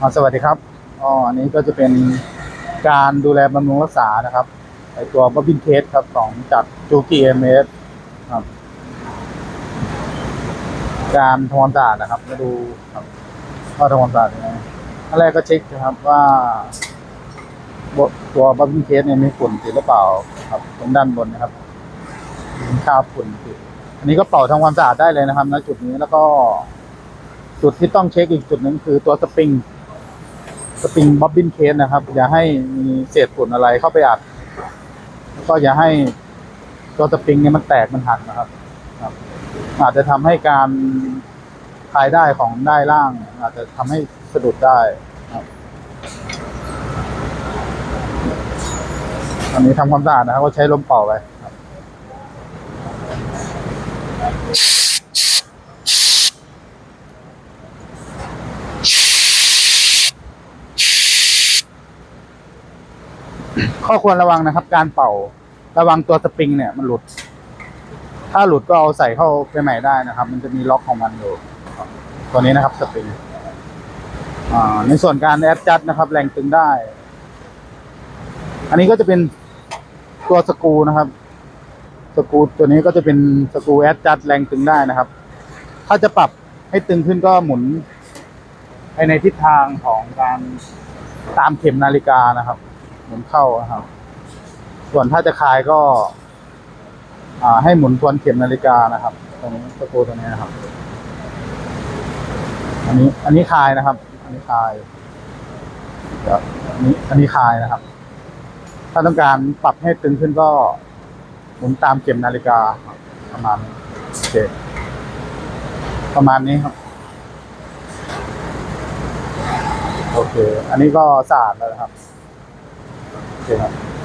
อ่าสวัสดีครับอ๋ออันนี้ก็จะเป็นการดูแลบำรุงรักษานะครับไอตัวบ๊อบบินเคสครับของจากจูกีเอเมสครับ การทำความสะอาดนะครับ มาดูครับว่าทำความสะอาดยังไงอันแรกก็เช็คนะครับว่าตัวบ๊อบบินเคสเนี่ยมีฝุ่นติดหรือเปล่าครับ ตรงด้านบนนะครับมีคราฝุ่นติดอันนี้ก็เป่าทำความสะอาดได้เลยนะครับณจุดนี้แล้วก็ จุดที่ต้องเช็คอีกจุดหนึ่งคือตัวสปริง สปริงบ๊อบบินเคสนะครับ อย่าให้มีเศษฝุ่นอะไรเข้าไปอัดแล้วก็อย่าให้ตัวสปริงเนี่ยมันแตกมันหักนะครับครับ อาจจะทำให้การคลายได้ของได้ล่าง อาจจะทำให้สะดุดได้ครับอันนี้ทำความสะอาดนะครับก็ใช้ลมเป่าไปครับ ข้อควรระวังนะครับ การเป่าระวังตัวสปริงเนี่ยมันหลุด ถ้าหลุดก็เอาใส่เข้าไปใหม่ได้นะครับ มันจะมีล็อกของมันอยู่ตัวนี้นะครับสปริงในส่วนการแอดจัดนะครับ แรงตึงได้ อันนี้ก็จะเป็นตัวสกูนะครับสกูตัวนี้ก็จะเป็นสกูแอดจัดแรงตึงได้นะครับ ถ้าจะปรับให้ตึงขึ้นก็หมุนไปในทิศทางของการตามเข็มนาฬิกานะครับ หมุนเข้านะครับ ส่วนถ้าจะคลายก็ อ่า ให้หมุนทวนเข็มนาฬิกานะครับ ตรงนี้สกรูตัวนี้นะครับ อันนี้ อันนี้คลายนะครับ อันนี้คลายอันนี้อันนี้คลายนะครับ ถ้าต้องการปรับให้ตึงขึ้นก็ หมุนตามเข็มนาฬิกาประมาณโอเคประมาณนี้ครับ โอเค อันนี้ก็สะอาดแล้วนะครับ โอเคครับ